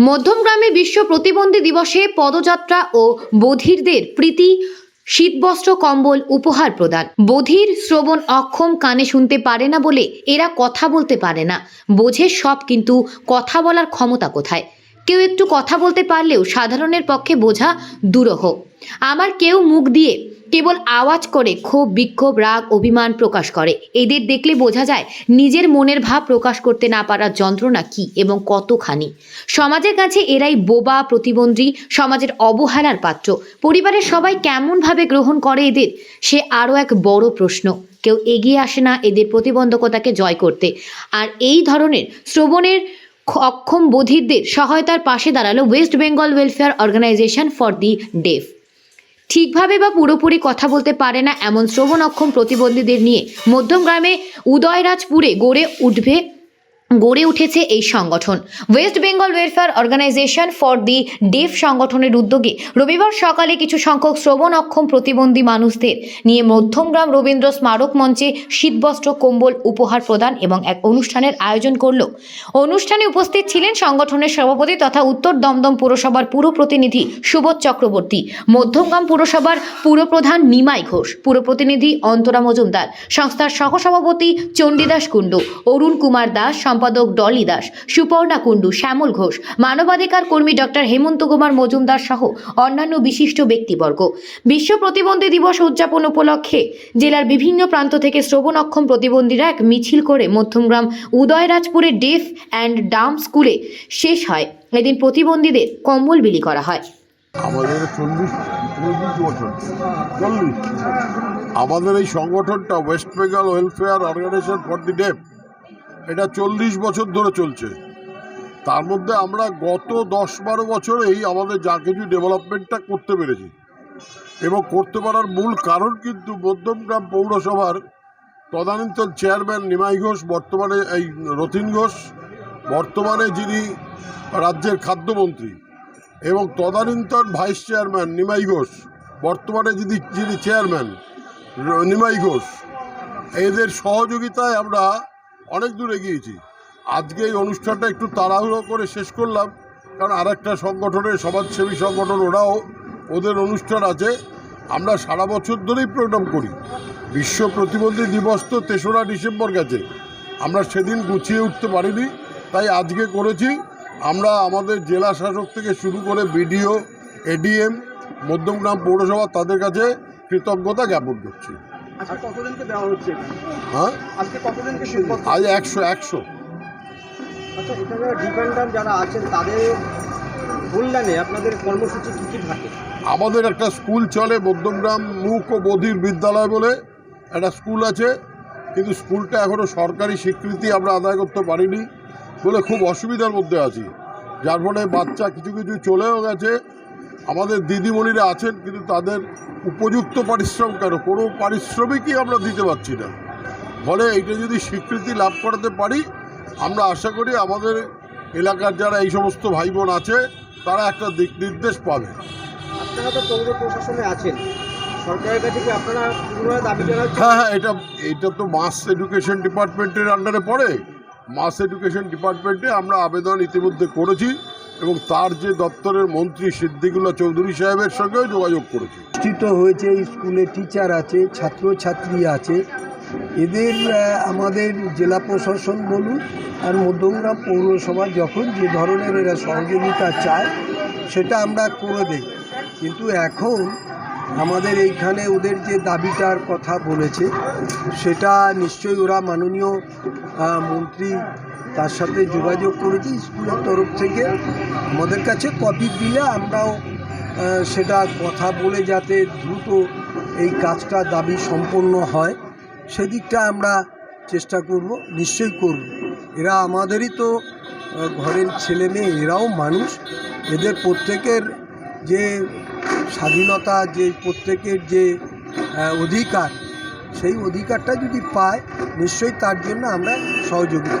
মধ্যমগ্রামে বিশ্ব প্রতিবন্ধী দিবসে পদযাত্রা ও বধিরদের প্রীতি, শীতবস্ত্র, কম্বল উপহার প্রদান। বধির শ্রবণ অক্ষম কানে শুনতে পারে না বলে এরা কথা বলতে পারে না। বোঝে সব, কিন্তু কথা বলার ক্ষমতা কোথায়? কেউ একটু কথা বলতে পারলেও সাধারণের পক্ষে বোঝা দুরহ। আমার কেউ মুখ দিয়ে কেবল আওয়াজ করে ক্ষোভ, বিক্ষোভ, রাগ, অভিমান প্রকাশ করে। এদের দেখলে বোঝা যায় নিজের মনের ভাব প্রকাশ করতে না পারার যন্ত্রণা কি এবং কতখানি। সমাজের কাছে এরাই বোবা, প্রতিবন্ধী, সমাজের অবহেলার পাত্র। পরিবারের সবাই কেমনভাবে গ্রহণ করে এদের? সে আরও এক বড় প্রশ্ন। কেউ এগিয়ে আসে না এদের প্রতিবন্ধকতাকে জয় করতে। আর এই ধরনের শ্রবণের অক্ষম বধিরদের সহায়তার পাশে দাঁড়াল West Bengal welfare organization for the deaf ঠিকভাবে বা পুরোপুরি কথা বলতে পারে না এমন শ্রবণ অক্ষম প্রতিবন্ধীদের নিয়ে মধ্যমগ্রামে উদয়রাজপুরে গড়ে উঠবে গড়ে উঠেছে এই সংগঠন। West Bengal welfare organization for the deaf সংগঠনের উদ্যোগে রবিবার সকালে কিছু সংখ্যক শ্রবণ অক্ষম প্রতিবন্ধী মানুষদের নিয়ে মধ্যমগ্রাম রবীন্দ্র স্মারক মঞ্চে শীতবস্ত্র, কম্বল উপহার প্রদান এবং এক অনুষ্ঠানের আয়োজন করল। অনুষ্ঠানে উপস্থিত ছিলেন সংগঠনের সভাপতি তথা উত্তর দমদম পুরসভার পুর প্রতিনিধি সুবোধ চক্রবর্তী, মধ্যমগ্রাম পুরসভার পুরপ্রধান নিমাই ঘোষ পুর প্রতিনিধি অন্তরা মজুমদার, সংস্থার সহসভাপতি চণ্ডীদাস কুণ্ডু, অরুণ কুমার দাস সম্পাদক ডলি দাস, সুপর্ণা কুণ্ডু, শ্যামল ঘোষ, মানবাধিকার কর্মী ডক্টর হেমন্ত কুমার মজুমদার সহ অন্যান্য বিশিষ্ট ব্যক্তিবর্গ। বিশ্ব প্রতিবন্ধী দিবস উদযাপন উপলক্ষে জেলার বিভিন্ন প্রান্ত থেকে শ্রবণ অক্ষম প্রতিবন্ধীরা এক মিছিল করে মধ্যমগ্রাম উদয়রাজপুরের ডেফ অ্যান্ড ডাম স্কুলে শেষ হয়। এদিন প্রতিবন্ধীদের কম্বল বিলি করা হয়। আমাদের চল্লিশ চল্লিশ বছর। চল্লিশ। আমাদের এই সংগঠনটা West Bengal welfare organization for the deaf এটা চল্লিশ বছর ধরে চলছে। তার মধ্যে আমরা গত দশ বারো বছরেই আমাদের যা কিছু ডেভেলপমেন্টটা করতে পেরেছি। এবং করতে পারার মূল কারণ কিন্তু মধ্যমগ্রাম পৌরসভার তদানীন্তন চেয়ারম্যান নিমাই ঘোষ, বর্তমানে এই রতিন ঘোষ, বর্তমানে যিনি রাজ্যের খাদ্যমন্ত্রী এবং তদানীন্তন ভাইস চেয়ারম্যান নিমাই ঘোষ, বর্তমানে যিনি যিনি চেয়ারম্যান নিমাই ঘোষ, এদের সহযোগিতায় আমরা অনেক দূর এগিয়েছি। আজকে এই অনুষ্ঠানটা একটু তাড়াহুড়ো করে শেষ করলাম, কারণ আর একটা সংগঠনের সমাজসেবী সংগঠন ওরাও ওদের অনুষ্ঠান আছে। আমরা সারা বছর ধরেই প্রোগ্রাম করি। বিশ্ব প্রতিবন্ধী দিবস তো তেসরা ডিসেম্বর গেছে। আমরা সেদিন গুছিয়ে উঠতে পারিনি, তাই আজকে করেছি। আমরা আমাদের জেলা শাসক থেকে শুরু করে বিডিও, এডিএম, মধ্যমগ্রাম পৌরসভা তাদের কাছে কৃতজ্ঞতা জ্ঞাপন করছি। আজকে কতজনকে দেওয়া হচ্ছে? হ্যাঁ? আজকে কতজনকে আজ একশো একশো। আচ্ছা এখানে ডিপেন্ডার যারা আছেন তাদের কল্যাণে আপনাদের কর্মসূচি কী কী থাকে? আমাদের একটা স্কুল চলে মধ্যমগ্রাম মুখ ও বধির বিদ্যালয় বলে। একটা স্কুল আছে কিন্তু স্কুলটা এখনও সরকারি স্বীকৃতি আমরা আদায় করতে পারিনি বলে খুব অসুবিধার মধ্যে আছি। যার ফলে বাচ্চা কিছু কিছু চলেও গেছে। আমাদের দিদিমণিরা আছেন কিন্তু তাদের উপযুক্ত পারিশ্রম কেন? কোনো পারিশ্রমিকই আমরা দিতে পারছি না। ফলে এটা যদি স্বীকৃতি লাভ করাতে পারি আমরা আশা করি আমাদের এলাকার যারা এই সমস্ত ভাই বোন আছে তারা একটা দিক নির্দেশ পাবে। আপনারা তো পৌর প্রশাসনে আছেন। সরকারের কাছে কি আপনারা দাবি জানাচ্ছেন? হ্যাঁ হ্যাঁ এটা এটা তো মাস এডুকেশন ডিপার্টমেন্টের আন্ডারে পড়ে। মাস এডুকেশন ডিপার্টমেন্টে আমরা আবেদন ইতিমধ্যে করেছি। এবং তার যে দপ্তরের মন্ত্রী সিদ্দিকুল্লাহ চৌধুরী সাহেবের সঙ্গেও যোগাযোগ করেছি। অনুষ্ঠিত হয়েছে স্কুলে টিচার আছে, ছাত্রছাত্রী আছে। এদের আমাদের জেলা প্রশাসন বলুন আর মধ্যমগ্রাম পৌরসভা যখন যে ধরনের এরা সহযোগিতা চায়, সেটা আমরা করে দেই। কিন্তু এখন আমাদের এইখানে ওদের যে দাবিটার কথা বলেছে, সেটা নিশ্চয়ই ওরা মাননীয় মন্ত্রী তার সাথে যোগাযোগ করেছি স্কুলের তরফ থেকে। আমাদের কাছে কপি দিলে আমরাও সেটা কথা বলে যাতে দ্রুত এই কাজটা দাবি সম্পন্ন হয়, সেদিকটা আমরা চেষ্টা করব, নিশ্চয়ই করব। এরা আমাদেরই তো ঘরের ছেলে মেয়ে, এরাও মানুষ। এদের প্রত্যেকের যে স্বাধীনতা, যে প্রত্যেকের যে অধিকার, সেই অধিকারটা যদি পায়, নিশ্চয়ই তার জন্য আমরা সহযোগিতা